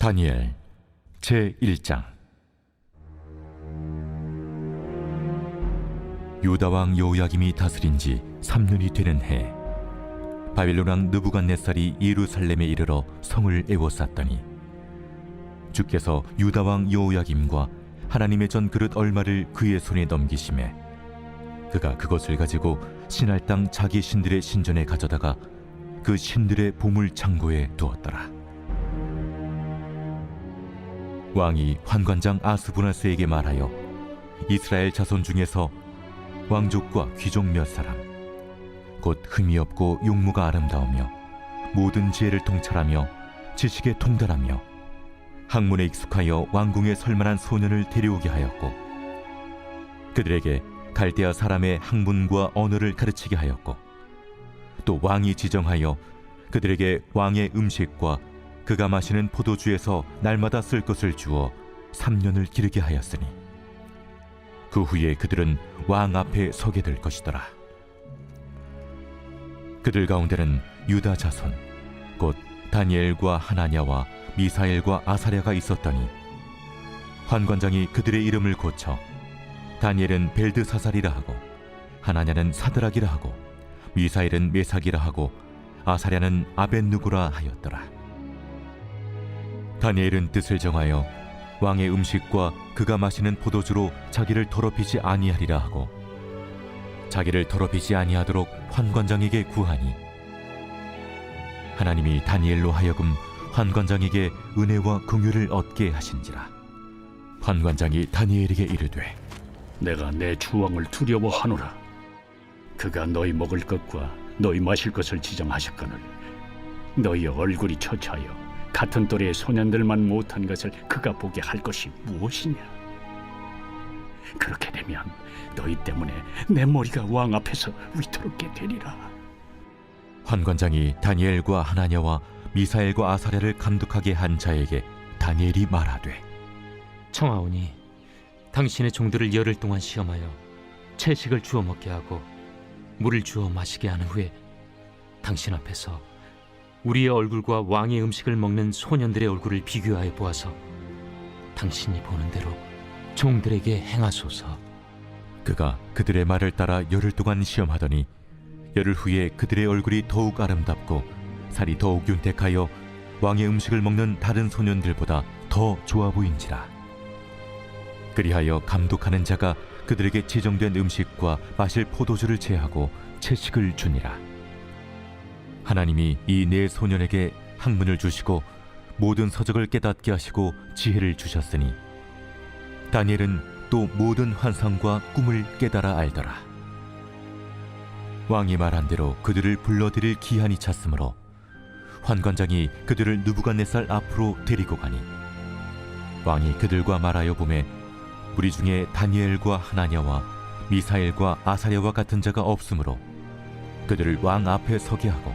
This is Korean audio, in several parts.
다니엘 제 1장 유다 왕 여호야김이 다스린 지 3년이 되는 해 바빌론 왕 느부갓네살이 예루살렘에 이르러 성을 에워쌌더니 주께서 유다 왕 여호야김과 하나님의 전 그릇 얼마를 그의 손에 넘기심에 그가 그것을 가지고 신할 땅 자기 신들의 신전에 가져다가 그 신들의 보물 창고에 두었더라. 왕이 환관장 아스부나스에게 말하여 이스라엘 자손 중에서 왕족과 귀족 몇 사람 곧 흠이 없고 용모가 아름다우며 모든 지혜를 통찰하며 지식에 통달하며 학문에 익숙하여 왕궁에 설만한 소년을 데려오게 하였고 그들에게 갈대아 사람의 학문과 언어를 가르치게 하였고 또 왕이 지정하여 그들에게 왕의 음식과 그가 마시는 포도주에서 날마다 쓸 것을 주어 3년을 기르게 하였으니 그 후에 그들은 왕 앞에 서게 될 것이더라. 그들 가운데는 유다 자손 곧 다니엘과 하나냐와 미사엘과 아사랴가 있었더니 환관장이 그들의 이름을 고쳐 다니엘은 벨드사살이라 하고 하나냐는 사드락이라 하고 미사엘은 메삭이라 하고 아사랴는 아벤누고라 하였더라 다니엘은 뜻을 정하여 왕의 음식과 그가 마시는 포도주로 자기를 더럽히지 아니하리라 하고 자기를 더럽히지 아니하도록 환관장에게 구하니 하나님이 다니엘로 하여금 환관장에게 은혜와 긍휼을 얻게 하신지라 환관장이 다니엘에게 이르되 내가 내 주왕을 두려워하노라. 그가 너희 먹을 것과 너희 마실 것을 지정하셨거늘 너희 얼굴이 처차여 같은 또래의 소년들만 못한 것을 그가 보게 할 것이 무엇이냐? 그렇게 되면 너희 때문에 내 머리가 왕 앞에서 위태롭게 되리라. 환관장이 다니엘과 하나냐와 미사엘과 아사랴를 감독하게 한 자에게 다니엘이 말하되 청하오니 당신의 종들을 열흘 동안 시험하여 채식을 주어 먹게 하고 물을 주어 마시게 한 후에 당신 앞에서 우리의 얼굴과 왕의 음식을 먹는 소년들의 얼굴을 비교하여 보아서 당신이 보는 대로 종들에게 행하소서. 그가 그들의 말을 따라 열흘 동안 시험하더니 열흘 후에 그들의 얼굴이 더욱 아름답고 살이 더욱 윤택하여 왕의 음식을 먹는 다른 소년들보다 더 좋아 보인지라 그리하여 감독하는 자가 그들에게 지정된 음식과 마실 포도주를 제하고 채식을 주니라 하나님이 이 네 소년에게 학문을 주시고 모든 서적을 깨닫게 하시고 지혜를 주셨으니 다니엘은 또 모든 환상과 꿈을 깨달아 알더라. 왕이 말한 대로 그들을 불러들일 기한이 찼으므로 환관장이 그들을 누부갓네살 앞으로 데리고 가니 왕이 그들과 말하여 보매 우리 중에 다니엘과 하나냐와 미사엘과 아사랴와 같은 자가 없으므로 그들을 왕 앞에 서게 하고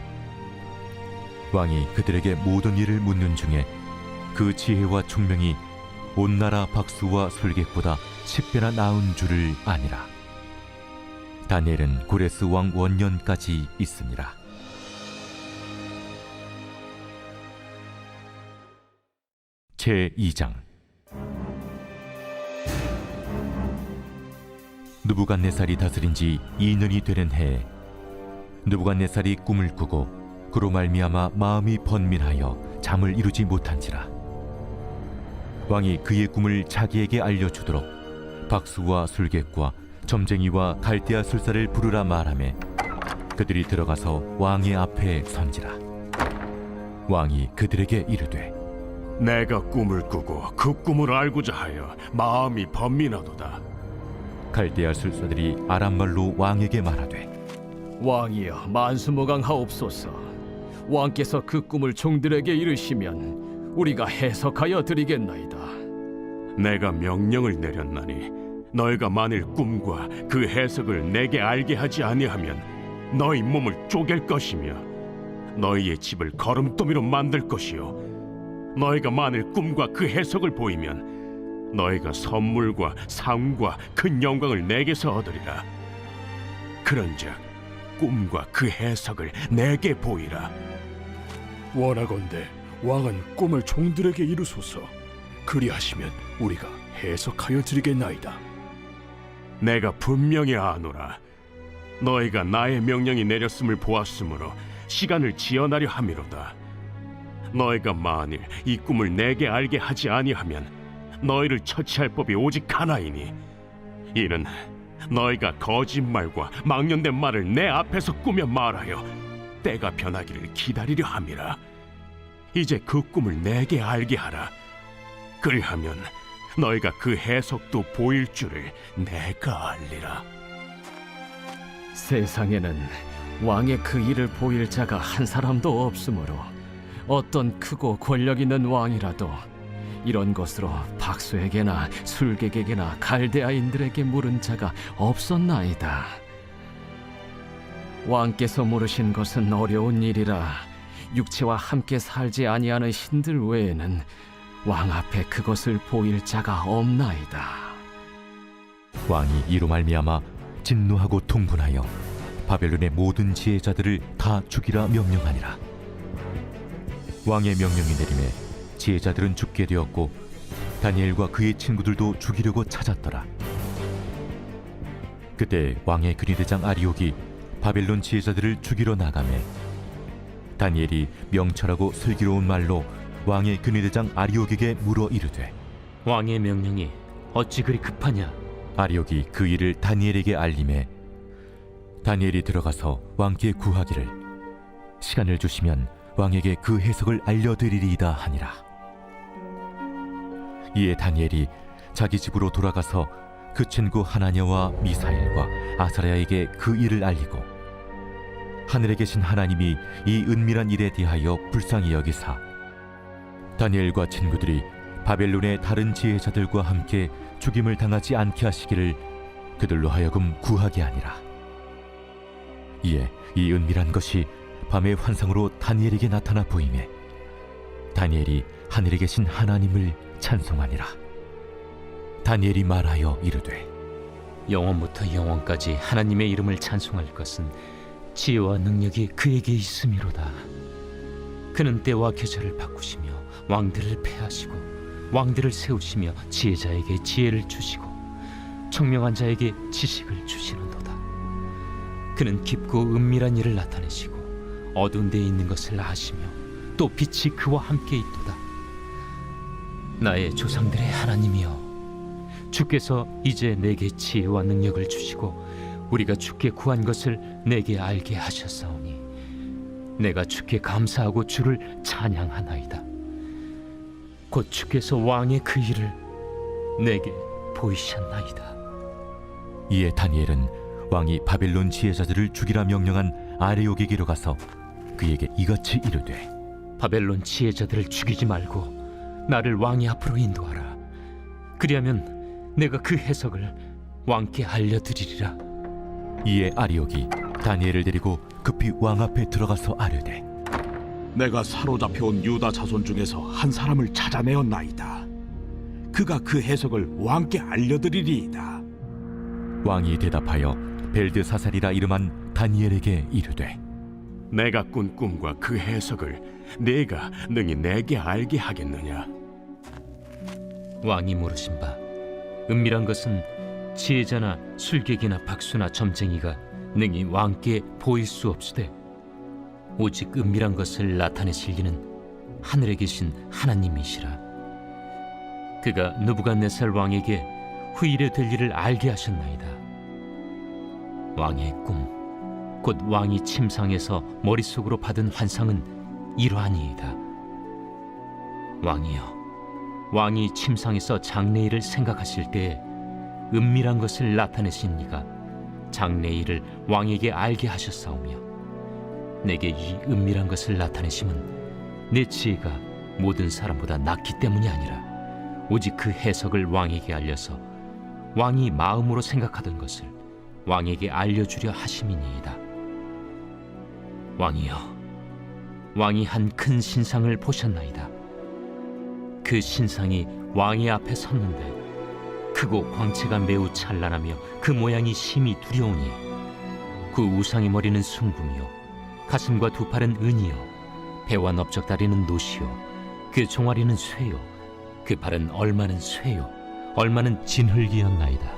왕이 그들에게 모든 일을 묻는 중에 그 지혜와 총명이 온 나라 박수와 술객보다 10배나 나은 줄을 아니라 다니엘은 고레스 왕 원년까지 있습니다. 제 2장 느부갓네살이 다스린 지 2년이 되는 해에 느부갓네살이 꿈을 꾸고 그로 말미암아 마음이 번민하여 잠을 이루지 못한지라. 왕이 그의 꿈을 자기에게 알려주도록 박수와 술객과 점쟁이와 갈대아 술사를 부르라 말하매 그들이 들어가서 왕의 앞에 선지라. 왕이 그들에게 이르되 내가 꿈을 꾸고 그 꿈을 알고자 하여 마음이 번민하도다. 갈대아 술사들이 아람말로 왕에게 말하되 왕이여 만수무강하옵소서 왕께서 그 꿈을 종들에게 이르시면 우리가 해석하여 드리겠나이다. 내가 명령을 내렸나니 너희가 만일 꿈과 그 해석을 내게 알게 하지 아니하면 너희 몸을 쪼갤 것이며 너희의 집을 거름더미로 만들 것이요. 너희가 만일 꿈과 그 해석을 보이면 너희가 선물과 상과 큰 영광을 내게서 얻으리라. 그런즉 꿈과 그 해석을 내게 보이라 원하건대 왕은 꿈을 종들에게 이루소서. 그리하시면 우리가 해석하여 드리겠나이다. 내가 분명히 아노라. 너희가 나의 명령이 내렸음을 보았으므로 시간을 지연하려 함이로다. 너희가 만일 이 꿈을 내게 알게 하지 아니하면 너희를 처치할 법이 오직 하나이니 이는 너희가 거짓말과 망령된 말을 내 앞에서 꾸며 말하여 때가 변하기를 기다리려 함이라. 이제 그 꿈을 내게 알게 하라. 그리하면 너희가 그 해석도 보일 줄을 내가 알리라. 세상에는 왕의 그 일을 보일 자가 한 사람도 없으므로 어떤 크고 권력 있는 왕이라도 이런 것으로 박수에게나 술객에게나 갈대아인들에게 물은 자가 없었나이다. 왕께서 물으신 것은 어려운 일이라 육체와 함께 살지 아니하는 신들 외에는 왕 앞에 그것을 보일 자가 없나이다. 왕이 이로 말미암아 진노하고 통분하여 바벨론의 모든 지혜자들을 다 죽이라 명령하니라. 왕의 명령이 내림에 지혜자들은 죽게 되었고 다니엘과 그의 친구들도 죽이려고 찾았더라. 그때 왕의 근위대장 아리옥이 바벨론 지혜자들을 죽이러 나가매 다니엘이 명철하고 슬기로운 말로 왕의 근위대장 아리옥에게 물어 이르되 왕의 명령이 어찌 그리 급하냐? 아리옥이 그 일을 다니엘에게 알림해 다니엘이 들어가서 왕께 구하기를 시간을 주시면 왕에게 그 해석을 알려드리리이다 하니라 이에 다니엘이 자기 집으로 돌아가서 그 친구 하나냐와 미사엘과 아사랴에게 그 일을 알리고 하늘에 계신 하나님이 이 은밀한 일에 대하여 불쌍히 여기사 다니엘과 친구들이 바벨론의 다른 지혜자들과 함께 죽임을 당하지 않게 하시기를 그들로 하여금 구하게 하니라. 이에 이 은밀한 것이 밤의 환상으로 다니엘에게 나타나 보이매 다니엘이 하늘에 계신 하나님을 찬송하니라. 다니엘이 말하여 이르되 영원부터 영원까지 하나님의 이름을 찬송할 것은 지혜와 능력이 그에게 있음이로다. 그는 때와 계절을 바꾸시며 왕들을 패하시고 왕들을 세우시며 지혜자에게 지혜를 주시고 청명한 자에게 지식을 주시는도다. 그는 깊고 은밀한 일을 나타내시고 어두운 데에 있는 것을 아시며 또 빛이 그와 함께 있도다. 나의 조상들의 하나님이여 주께서 이제 내게 지혜와 능력을 주시고 우리가 주께 구한 것을 내게 알게 하셨사오니 내가 주께 감사하고 주를 찬양하나이다. 곧 주께서 왕의 그 일을 내게 보이셨나이다. 이에 다니엘은 왕이 바벨론 지혜자들을 죽이라 명령한 아레옥에게로 가서 그에게 이같이 이르되 바벨론 지혜자들을 죽이지 말고 나를 왕의 앞으로 인도하라. 그리하면 내가 그 해석을 왕께 알려드리리라. 이에 아리옥이 다니엘을 데리고 급히 왕 앞에 들어가서 아뢰되 내가 사로잡혀온 유다 자손 중에서 한 사람을 찾아내었나이다. 그가 그 해석을 왕께 알려드리리이다. 왕이 대답하여 벨드사살이라 이름한 다니엘에게 이르되 내가 꾼 꿈과 그 해석을 네가 능히 내게 알게 하겠느냐? 왕이 물으신 바 은밀한 것은 지혜자나 술객이나 박수나 점쟁이가 능히 왕께 보일 수 없으되 오직 은밀한 것을 나타내실 이는 하늘에 계신 하나님이시라. 그가 느부갓네살 왕에게 후일에 될 일을 알게 하셨나이다. 왕의 꿈 곧 왕이 침상에서 머릿속으로 받은 환상은 이러하니이다. 왕이여 왕이 침상에서 장래일을 생각하실 때에 은밀한 것을 나타내신 이가 장래일을 왕에게 알게 하셨사오며 내게 이 은밀한 것을 나타내심은 내 지혜가 모든 사람보다 낫기 때문이 아니라 오직 그 해석을 왕에게 알려서 왕이 마음으로 생각하던 것을 왕에게 알려주려 하심이니이다. 왕이여, 왕이 한 큰 신상을 보셨나이다. 그 신상이 왕의 앞에 섰는데 크고 광채가 매우 찬란하며 그 모양이 심히 두려우니 그 우상의 머리는 숭금이요 가슴과 두 팔은 은이요 배와 넓적다리는 노시요 그 종아리는 쇠요 그 발은 얼마는 쇠요 얼마는 진흙이었나이다.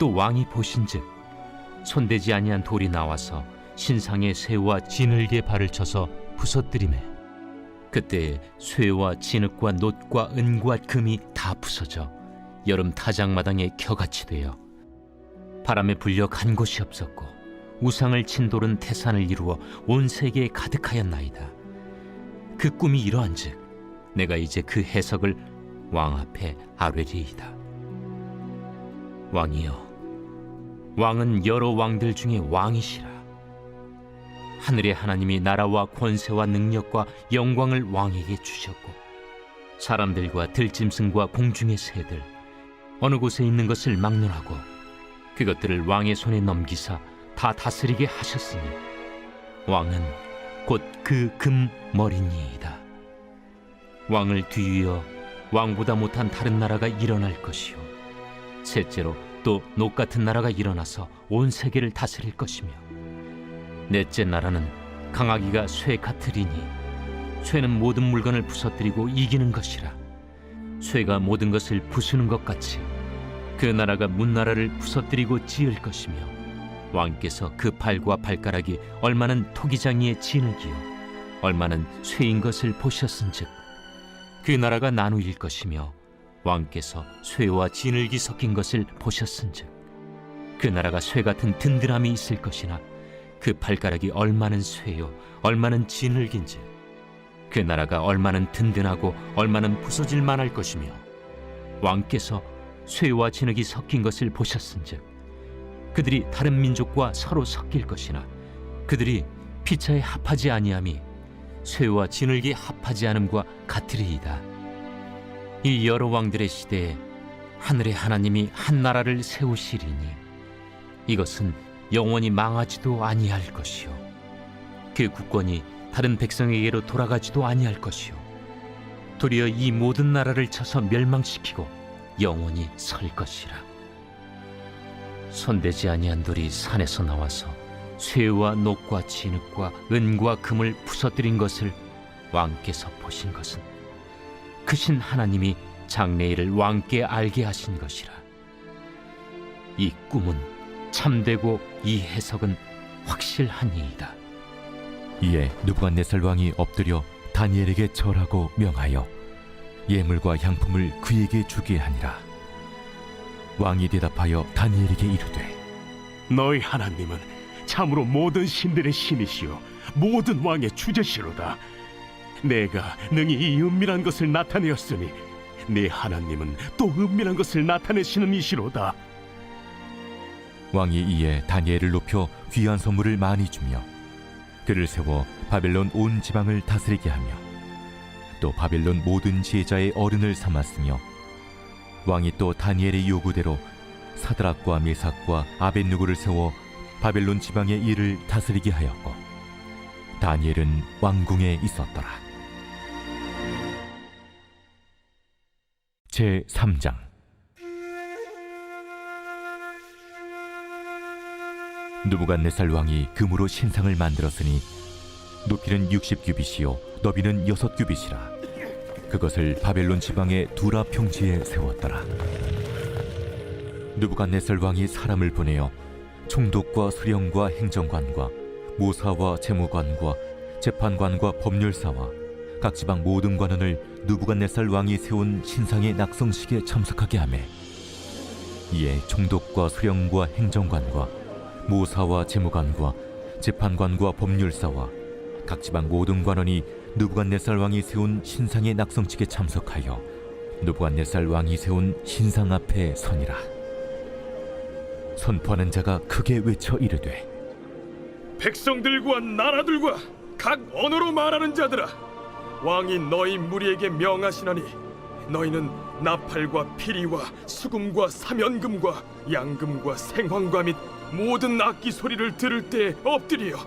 또 왕이 보신즉 손대지 아니한 돌이 나와서 신상의 쇠와 진흙의 발을 쳐서 부서뜨리매 그때 쇠와 진흙과 놋과 은과 금이 다 부서져 여름 타작마당에 겨같이 되어 바람에 불려 간 곳이 없었고 우상을 친 돌은 태산을 이루어 온 세계에 가득하였나이다. 그 꿈이 이러한즉 내가 이제 그 해석을 왕 앞에 아뢰리이다. 왕이여, 왕은 여러 왕들 중에 왕이시라. 하늘의 하나님이 나라와 권세와 능력과 영광을 왕에게 주셨고 사람들과 들짐승과 공중의 새들 어느 곳에 있는 것을 막론하고 그것들을 왕의 손에 넘기사 다 다스리게 하셨으니 왕은 곧 그 금 머리니이다. 왕을 뒤이어 왕보다 못한 다른 나라가 일어날 것이요 셋째로 또 녹 같은 나라가 일어나서 온 세계를 다스릴 것이며 넷째 나라는 강하기가 쇠 같으리니 쇠는 모든 물건을 부서뜨리고 이기는 것이라. 쇠가 모든 것을 부수는 것 같이 그 나라가 문나라를 부서뜨리고 지을 것이며 왕께서 그 팔과 발가락이 얼마는 토기장이의 진흙이요. 얼마는 쇠인 것을 보셨은즉 그 나라가 나누일 것이며 왕께서 쇠와 진흙이 섞인 것을 보셨은즉 그 나라가 쇠 같은 든든함이 있을 것이나 그 발가락이 얼마는 쇠요 얼마는 진흙인즉 그 나라가 얼마는 든든하고 얼마는 부서질 만할 것이며 왕께서 쇠와 진흙이 섞인 것을 보셨은즉 그들이 다른 민족과 서로 섞일 것이나 그들이 피차에 합하지 아니함이 쇠와 진흙이 합하지 않음과 같으리이다. 이 여러 왕들의 시대에 하늘의 하나님이 한 나라를 세우시리니 이것은 영원히 망하지도 아니할 것이요. 그 국권이 다른 백성에게로 돌아가지도 아니할 것이요. 도리어 이 모든 나라를 쳐서 멸망시키고 영원히 설 것이라. 손대지 아니한 돌이 산에서 나와서 쇠와 녹과 진흙과 은과 금을 부서뜨린 것을 왕께서 보신 것은 크신 하나님이 장래일을 왕께 알게 하신 것이라. 이 꿈은 참되고 이 해석은 확실하니이다 이에 누부갓네살 왕이 엎드려 다니엘에게 절하고 명하여 예물과 향품을 그에게 주게 하니라. 왕이 대답하여 다니엘에게 이르되 너희 하나님은 참으로 모든 신들의 신이시요 모든 왕의 주제시로다. 내가 능히 이 은밀한 것을 나타내었으니 네 하나님은 또 은밀한 것을 나타내시는 이시로다. 왕이 이에 다니엘을 높여 귀한 선물을 많이 주며 그를 세워 바벨론 온 지방을 다스리게 하며 또 바벨론 모든 지혜자의 어른을 삼았으며 왕이 또 다니엘의 요구대로 사드락과 메삭과 아벤누고를 세워 바벨론 지방의 일을 다스리게 하였고 다니엘은 왕궁에 있었더라. 제 3장 누부갓네살 왕이 금으로 신상을 만들었으니 높이는 60규빗이요 너비는 6규빗이라. 그것을 바벨론 지방의 두라 평지에 세웠더라. 누부갓네살 왕이 사람을 보내어 총독과 수령과 행정관과 모사와 재무관과 재판관과 법률사와 각 지방 모든 관원을 누부갓네살 왕이 세운 신상의 낙성식에 참석하게 하매 이에 총독과 수령과 행정관과 모사와 재무관과 재판관과 법률사와 각 지방 모든 관원이 누부갓네살 왕이 세운 신상의 낙성식에 참석하여 누부갓네살 왕이 세운 신상 앞에 서니라. 선포하는 자가 크게 외쳐 이르되 백성들과 나라들과 각 언어로 말하는 자들아 왕이 너희 무리에게 명하시나니 너희는 나팔과 피리와 수금과 사면금과 양금과 생황과 및 모든 악기 소리를 들을 때 엎드려.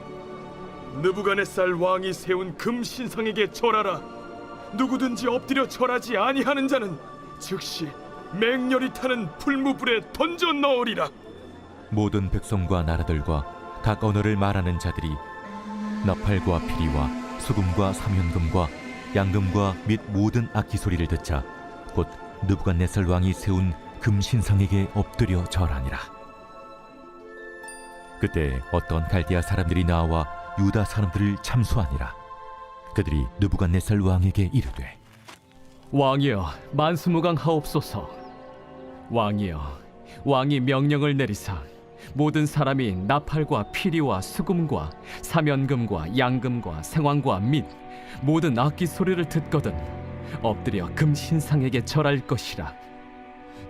느부갓네살 왕이 세운 금 신상에게 절하라. 누구든지 엎드려 절하지 아니하는 자는 즉시 맹렬히 타는 풀무불에 던져 넣으리라. 모든 백성과 나라들과 각 언어를 말하는 자들이 나팔과 피리와 수금과 사면금과 양금과 및 모든 악기 소리를 듣자 곧 느부갓네살 왕이 세운 금 신상에게 엎드려 절하니라. 그때 어떤 갈대아 사람들이 나와 유다 사람들을 참수하니라. 그들이 느부갓네살 왕에게 이르되 왕이여 만수무강 하옵소서 왕이여 왕이 명령을 내리사 모든 사람이 나팔과 피리와 수금과 사면금과 양금과 생황과 및 모든 악기 소리를 듣거든 엎드려 금 신상에게 절할 것이라.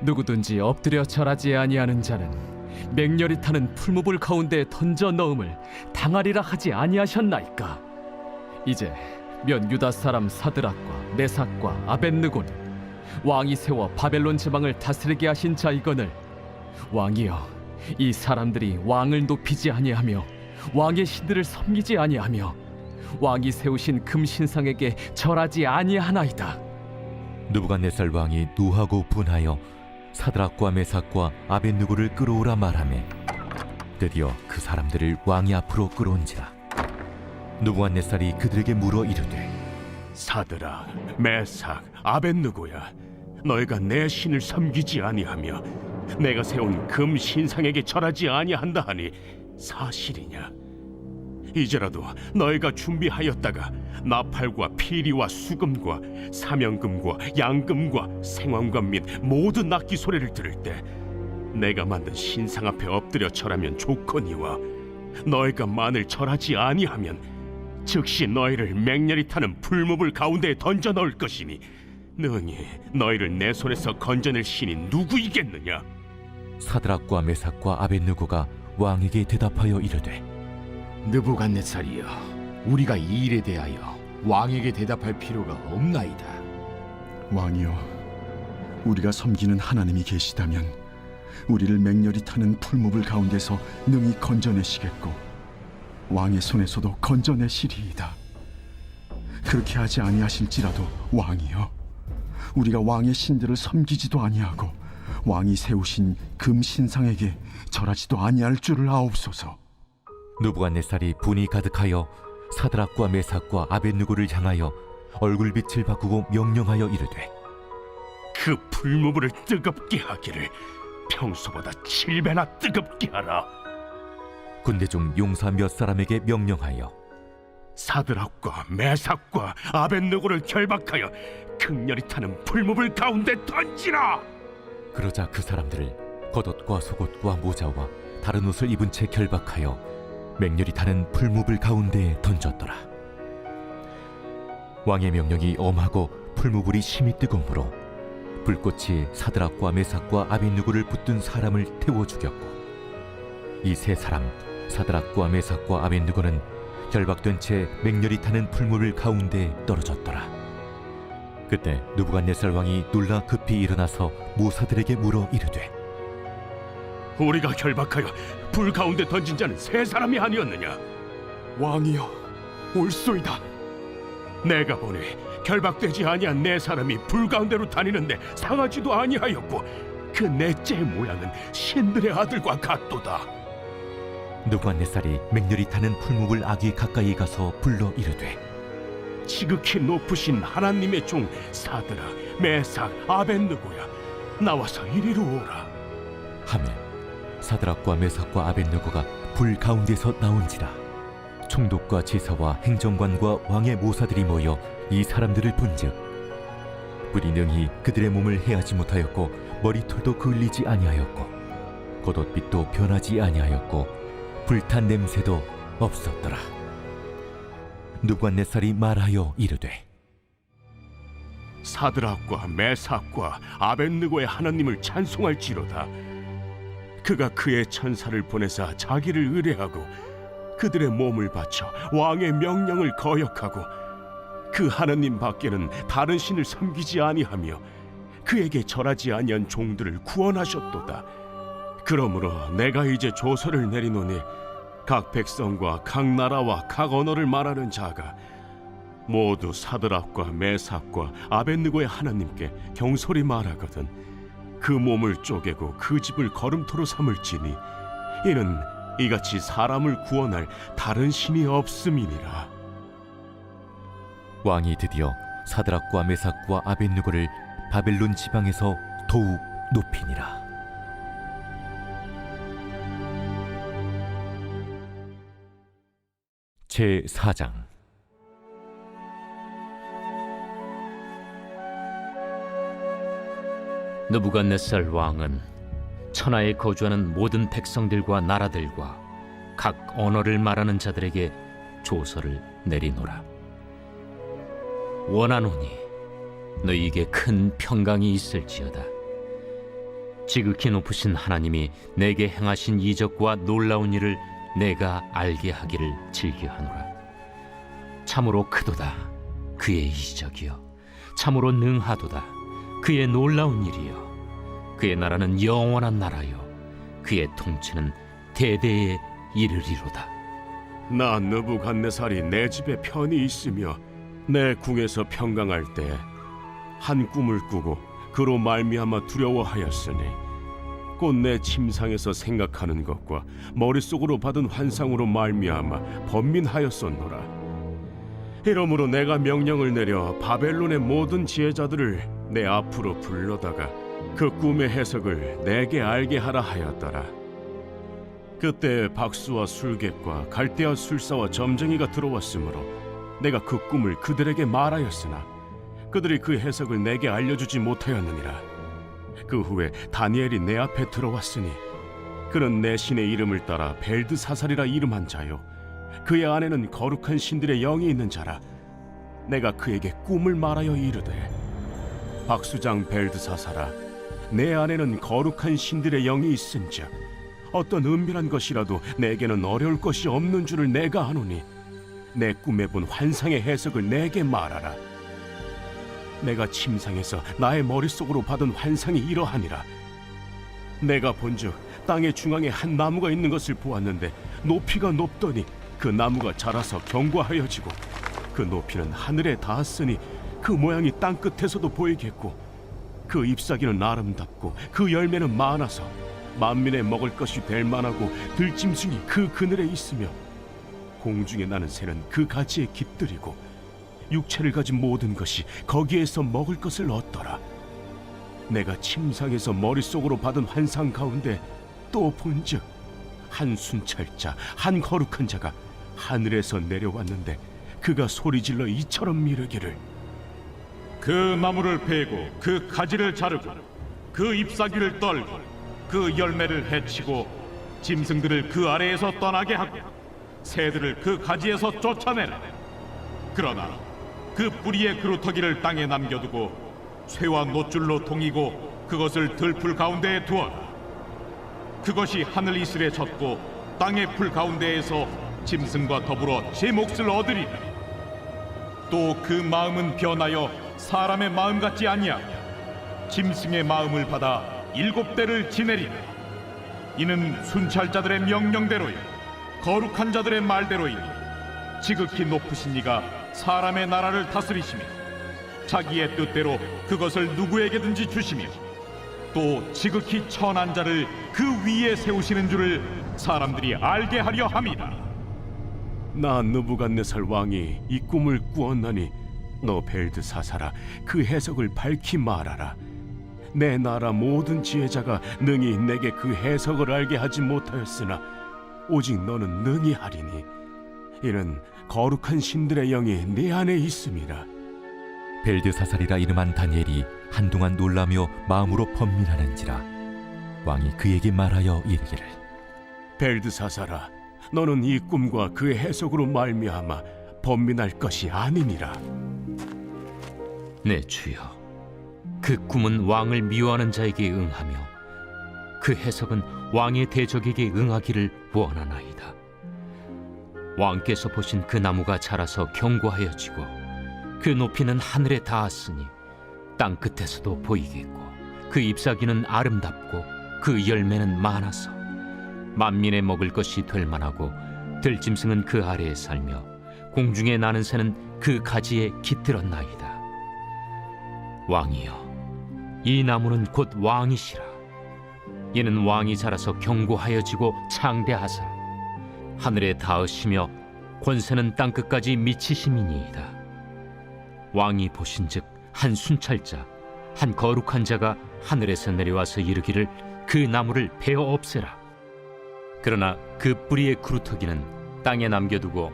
누구든지 엎드려 절하지 아니하는 자는 맹렬히 타는 풀무불 가운데 던져 넣음을 당하리라 하지 아니하셨나이까? 이제 면 유다 사람 사드락과 메삭과 아벤느고는 왕이 세워 바벨론 지방을 다스리게 하신 자이거늘 왕이여 이 사람들이 왕을 높이지 아니하며 왕의 신들을 섬기지 아니하며 왕이 세우신 금 신상에게 절하지 아니하나이다 느부갓네살 왕이 노하고 분하여 사드락과 메삭과 아벤누고를 끌어오라 말하매 드디어 그 사람들을 왕이 앞으로 끌어온지라 느부갓네살이 그들에게 물어 이르되 사드라, 메삭, 아벤느고야, 너희가 내 신을 섬기지 아니하며 내가 세운 금 신상에게 절하지 아니한다 하니 사실이냐? 이제라도 너희가 준비하였다가 나팔과 피리와 수금과 사명금과 양금과 생황금 및 모든 악기 소리를 들을 때 내가 만든 신상 앞에 엎드려 절하면 좋거니와 너희가 만일 절하지 아니하면 즉시 너희를 맹렬히 타는 풀무불 가운데에 던져 넣을 것이니 능히 너희를 내 손에서 건져낼 신이 누구이겠느냐? 사드락과 메삭과 아벤누고가 왕에게 대답하여 이르되 느부갓네살이여 우리가 이 일에 대하여 왕에게 대답할 필요가 없나이다 왕이여, 우리가 섬기는 하나님이 계시다면 우리를 맹렬히 타는 풀무불 가운데서 능히 건져내시겠고 왕의 손에서도 건져내시리이다. 그렇게 하지 아니하실지라도 왕이여, 우리가 왕의 신들을 섬기지도 아니하고 왕이 세우신 금 신상에게 절하지도 아니할 줄을 아옵소서. 느부갓네살이 분이 가득하여 사드락과 메삭과 아벤누고를 향하여 얼굴빛을 바꾸고 명령하여 이르되 그 풀무불을 뜨겁게 하기를 평소보다 칠배나 뜨겁게 하라. 군대 중 용사 몇 사람에게 명령하여 사드락과 메삭과 아벤느고를 결박하여 극렬히 타는 풀무불 가운데 던지라. 그러자 그 사람들을 겉옷과 속옷과 모자와 다른 옷을 입은 채 결박하여 맹렬히 타는 풀무불 가운데에 던졌더라. 왕의 명령이 엄하고 풀무불이 심히 뜨거우므로 불꽃이 사드락과 메삭과 아벤누고를 붙든 사람을 태워 죽였고 이 세 사람 사드락과 메삭과 아벤누고는 결박된 채 맹렬히 타는 풀무불 가운데에 떨어졌더라. 그때 누부갓네살 왕이 놀라 급히 일어나서 모사들에게 물어 이르되 우리가 결박하여 불 가운데 던진 자는 세 사람이 아니었느냐? 왕이여 옳소이다 내가 보니 결박되지 아니한 네 사람이 불 가운데로 다니는데 상하지도 아니하였고 그 넷째 모양은 신들의 아들과 같도다. 누부갓네살이 맹렬히 타는 풀무불 아기 가까이 가서 불러 이르되 지극히 높으신 하나님의 종 사드라, 메삭, 아벤느고야 나와서 이리로 오라. 하매 사드락과 메삭과 아벤누고가 불 가운데서 나온지라 총독과 제사와 행정관과 왕의 모사들이 모여 이 사람들을 본즉 불이 능히 그들의 몸을 해하지 못하였고 머리털도 그을리지 아니하였고 겉옷빛도 변하지 아니하였고 불탄 냄새도 없었더라 누관네살이 말하여 이르되 사드락과 메삭과 아벤느고의 하나님을 찬송할지로다. 그가 그의 천사를 보내사 자기를 의뢰하고 그들의 몸을 바쳐 왕의 명령을 거역하고 그 하나님 밖에는 다른 신을 섬기지 아니하며 그에게 절하지 아니한 종들을 구원하셨도다. 그러므로 내가 이제 조서를 내리노니 각 백성과 각 나라와 각 언어를 말하는 자가 모두 사드락과 메삭과 아벤느고의 하나님께 경솔히 말하거든 그 몸을 쪼개고 그 집을 걸음토로 삼을지니 이는 이같이 사람을 구원할 다른 신이 없음이니라 왕이 드디어 사드락과 메삭과 아벤누고를 바벨론 지방에서 더욱 높이니라. 제 4장 느부갓네살 왕은 천하에 거주하는 모든 백성들과 나라들과 각 언어를 말하는 자들에게 조서를 내리노라. 원하노니 너희에게 큰 평강이 있을지어다. 지극히 높으신 하나님이 내게 행하신 이적과 놀라운 일을 내가 알게 하기를 즐겨하노라. 참으로 크도다 그의 이적이요 참으로 능하도다 그의 놀라운 일이요. 그의 나라는 영원한 나라요. 그의 통치는 대대에 이르리로다. 나 느부갓네살이 내 집에 편히 있으며 내 궁에서 평강할 때 한 꿈을 꾸고 그로 말미암아 두려워하였으니 곧 내 침상에서 생각하는 것과 머릿속으로 받은 환상으로 말미암아 번민하였었노라. 이러므로 내가 명령을 내려 바벨론의 모든 지혜자들을 내 앞으로 불러다가 그 꿈의 해석을 내게 알게 하라 하였더라. 그때 박수와 술객과 갈대아 술사와 점쟁이가 들어왔으므로 내가 그 꿈을 그들에게 말하였으나 그들이 그 해석을 내게 알려주지 못하였느니라. 그 후에 다니엘이 내 앞에 들어왔으니 그는 내 신의 이름을 따라 벨드사살이라 이름한 자요. 그의 안에는 거룩한 신들의 영이 있는 자라. 내가 그에게 꿈을 말하여 이르되 박수장 벨드사살아 내 안에는 거룩한 신들의 영이 있은즉 어떤 은밀한 것이라도 내게는 어려울 것이 없는 줄을 내가 아노니 내 꿈에 본 환상의 해석을 내게 말하라. 내가 침상에서 나의 머릿속으로 받은 환상이 이러하니라. 내가 본즉 땅의 중앙에 한 나무가 있는 것을 보았는데 높이가 높더니 그 나무가 자라서 견고하여지고 그 높이는 하늘에 닿았으니 그 모양이 땅 끝에서도 보이겠고 그 잎사귀는 아름답고 그 열매는 많아서 만민의 먹을 것이 될 만하고 들짐승이 그 그늘에 있으며 공중에 나는 새는 그 가지에 깃들이고 육체를 가진 모든 것이 거기에서 먹을 것을 얻더라. 내가 침상에서 머릿속으로 받은 환상 가운데 또 본즉 한 순찰자 한 거룩한 자가 하늘에서 내려왔는데 그가 소리질러 이처럼 미르기를 그 나무를 베고 그 가지를 자르고 그 잎사귀를 떨고 그 열매를 해치고 짐승들을 그 아래에서 떠나게 하고 새들을 그 가지에서 쫓아내라. 그러나 그 뿌리의 그루터기를 땅에 남겨두고 쇠와 노줄로 동이고 그것을 들풀 가운데에 두어라. 그것이 하늘 이슬에 젖고 땅의 풀 가운데에서 짐승과 더불어 제 몫을 얻으리라. 또 그 마음은 변하여 사람의 마음 같지 아니하며 짐승의 마음을 받아 일곱 대를 지내리라 이는 순찰자들의 명령대로요 거룩한 자들의 말대로이니 지극히 높으신 이가 사람의 나라를 다스리시며 자기의 뜻대로 그것을 누구에게든지 주시며 또 지극히 천한 자를 그 위에 세우시는 줄을 사람들이 알게 하려 함이다. 나 느부갓네살 왕이 이 꿈을 꾸었나니 너 벨드 사사라 그 해석을 밝히 말하라. 내 나라 모든 지혜자가 능히 내게 그 해석을 알게 하지 못하였으나 오직 너는 능히 하리니 이는 거룩한 신들의 영이 내 안에 있음이라. 벨드사살이라 이름한 다니엘이 한동안 놀라며 마음으로 번민하는지라 왕이 그에게 말하여 이르기를. 벨드사사라 너는 이 꿈과 그 해석으로 말미암아 번민할 것이 아니니라 내 주여 그 꿈은 왕을 미워하는 자에게 응하며 그 해석은 왕의 대적에게 응하기를 원하나이다. 왕께서 보신 그 나무가 자라서 견고하여지고 그 높이는 하늘에 닿았으니 땅 끝에서도 보이겠고 그 잎사귀는 아름답고 그 열매는 많아서 만민의 먹을 것이 될 만하고 들짐승은 그 아래에 살며 공중에 나는 새는 그 가지에 깃들었나이다 왕이여 이 나무는 곧 왕이시라. 이는 왕이 자라서 견고하여지고 창대하사 하늘에 닿으시며 권세는 땅 끝까지 미치심이니이다. 왕이 보신즉 한 순찰자 한 거룩한 자가 하늘에서 내려와서 이르기를 그 나무를 베어 없애라. 그러나 그 뿌리의 그루터기는 땅에 남겨두고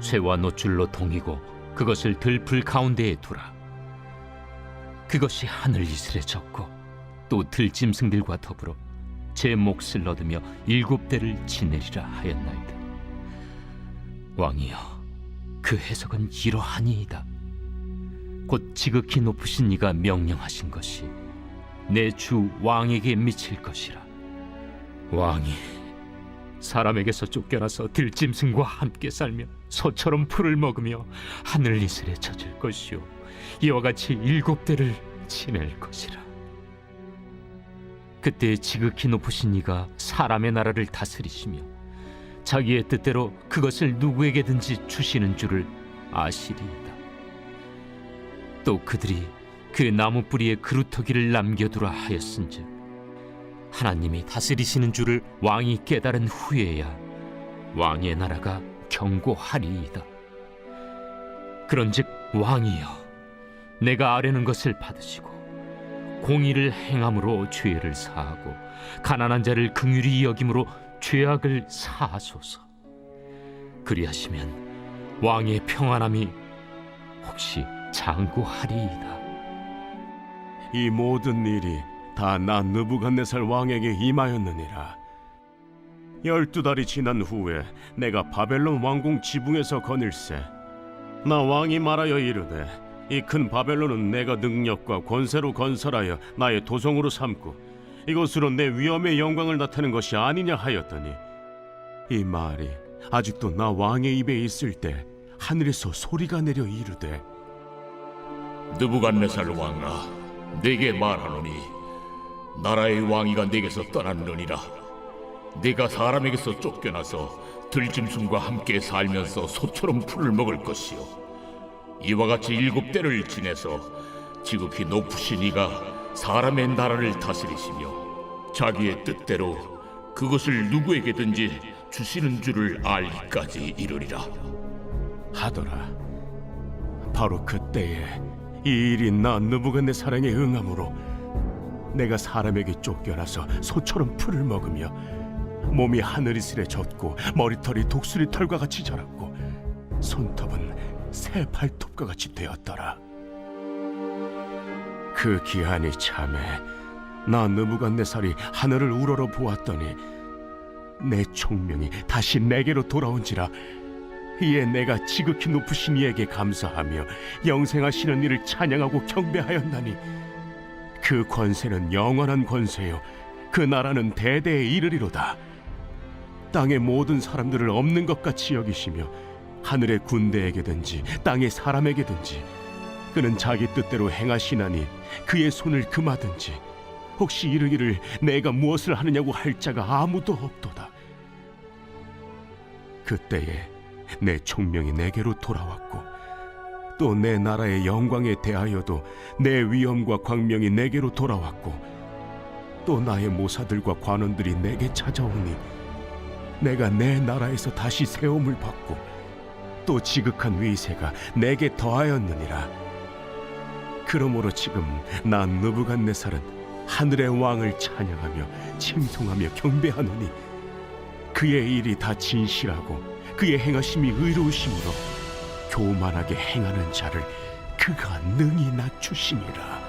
쇠와 노줄로 동이고 그것을 들풀 가운데에 두라 그것이 하늘 이슬에 젖고 또 들짐승들과 더불어 제 몫을 얻으며 일곱 대를 지내리라 하였나이다. 왕이여 그 해석은 이러하니이다. 곧 지극히 높으신 이가 명령하신 것이 내 주 왕에게 미칠 것이라. 왕이 사람에게서 쫓겨나서 들짐승과 함께 살며 소처럼 풀을 먹으며 하늘 이슬에 젖을 것이요 이와 같이 일곱 대를 지낼 것이라 그때 지극히 높으신 이가 사람의 나라를 다스리시며 자기의 뜻대로 그것을 누구에게든지 주시는 줄을 아시리이다 또 그들이 그 나무 뿌리에 그루터기를 남겨두라 하였은즉 하나님이 다스리시는 줄을 왕이 깨달은 후에야 왕의 나라가 경고하리이다. 그런즉 왕이여, 내가 아뢰는 것을 받으시고 공의를 행함으로 죄를 사하고 가난한 자를 긍휼히 여김으로 죄악을 사하소서. 그리하시면 왕의 평안함이 혹시 장구하리이다. 이 모든 일이 다 나 느부갓네살 왕에게 임하였느니라. 열두 달이 지난 후에 내가 바벨론 왕궁 지붕에서 거닐세. 나 왕이 말하여 이르되 이 큰 바벨론은 내가 능력과 권세로 건설하여 나의 도성으로 삼고 이것으로 내 위엄의 영광을 나타낸 것이 아니냐 하였더니 이 말이 아직도 나 왕의 입에 있을 때 하늘에서 소리가 내려 이르되 느부갓네살 왕아, 내게 말하노니 나라의 왕위가 내게서 떠났느니라. 네가 사람에게서 쫓겨나서 들짐승과 함께 살면서 소처럼 풀을 먹을 것이요. 이와 같이 일곱 대를 지내서 지극히 높으신 이가 사람의 나라를 다스리시며 자기의 뜻대로 그것을 누구에게든지 주시는 줄을 알기까지 이르리라. 하더라. 바로 그때에 이 일이 나 느부갓네살에게 응함으로 내가 사람에게 쫓겨나서 소처럼 풀을 먹으며 몸이 하늘이슬에 젖고 머리털이 독수리 털과 같이 자랐고 손톱은 새 발톱과 같이 되었더라. 그 기한이 참에 나 느부갓네살이 하늘을 우러러 보았더니 내 총명이 다시 내게로 돌아온지라 이에 내가 지극히 높으신 이에게 감사하며 영생하시는 이를 찬양하고 경배하였나니 그 권세는 영원한 권세요. 그 나라는 대대에 이르리로다. 땅의 모든 사람들을 없는 것 같이 여기시며 하늘의 군대에게든지 땅의 사람에게든지 그는 자기 뜻대로 행하시나니 그의 손을 금하든지 혹시 이르기를 내가 무엇을 하느냐고 할 자가 아무도 없도다. 그때에 내 총명이 내게로 돌아왔고 또 내 나라의 영광에 대하여도 내 위엄과 광명이 내게로 돌아왔고 또 나의 모사들과 관원들이 내게 찾아오니 내가 내 나라에서 다시 세움을 받고 또 지극한 위세가 내게 더하였느니라. 그러므로 지금 난 느부갓네살은 하늘의 왕을 찬양하며 칭송하며 경배하노니 그의 일이 다 진실하고 그의 행하심이 의로우심으로 교만하게 행하는 자를 그가 능히 낮추심이라